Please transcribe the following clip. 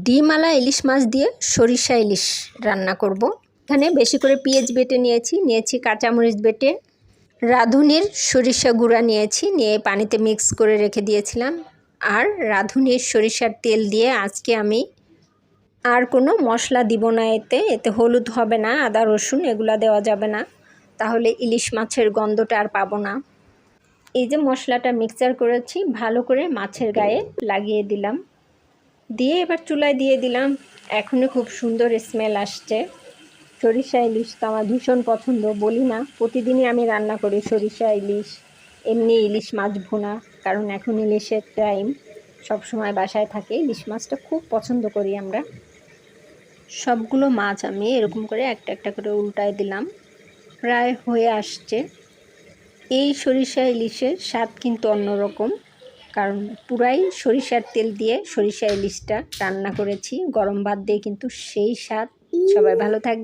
ডিমালা ইলিশ মাছ দিয়ে সরিষা ইলিশ রান্না করব। এখানে বেশি করে পেঁয়াজ বেটে নিয়েছি নিয়েছি কাঁচামরিচ বেটে, রাঁধুনির সরিষা গুঁড়া নিয়েছি, নিয়ে পানিতে মিক্স করে রেখে দিয়েছিলাম। আর রাঁধুনির সরিষার তেল দিয়ে আজকে আমি আর কোনো মশলা দিব না এতে এতে হলুদ হবে না, আদা, রসুন এগুলা দেওয়া যাবে না। তাহলে ইলিশ মাছের গন্ধটা আর পাবো না। এই যে মশলাটা মিক্সচার করেছি, ভালো করে মাছের গায়ে লাগিয়ে দিলাম। দিয়ে এবার চুলায় দিয়ে দিলাম। এখনই খুব সুন্দর স্মেল আসছে। সরিষা ইলিশ তো আমার ভীষণ পছন্দ, বলি না। প্রতিদিনই আমি রান্না করি সরিষা ইলিশ, এমনি ইলিশ মাছ ভুনা, কারণ এখন ইলিশের টাইম সবসময় বাসায় থাকে, ইলিশ মাছটা খুব পছন্দ করি আমরা। সবগুলো মাছ আমি এরকম করে একটা একটা করে উল্টায় দিলাম। প্রায় হয়ে আসছে। এই সরিষা ইলিশের স্বাদ কিন্তু অন্যরকম। কারণ পুরাই সরিষার তেল দিয়ে সরিষা ইলিশটা রান্না করেছি। গরম ভাত দিয়ে কিন্তু সেই স্বাদ। সবাই ভালো থাকবে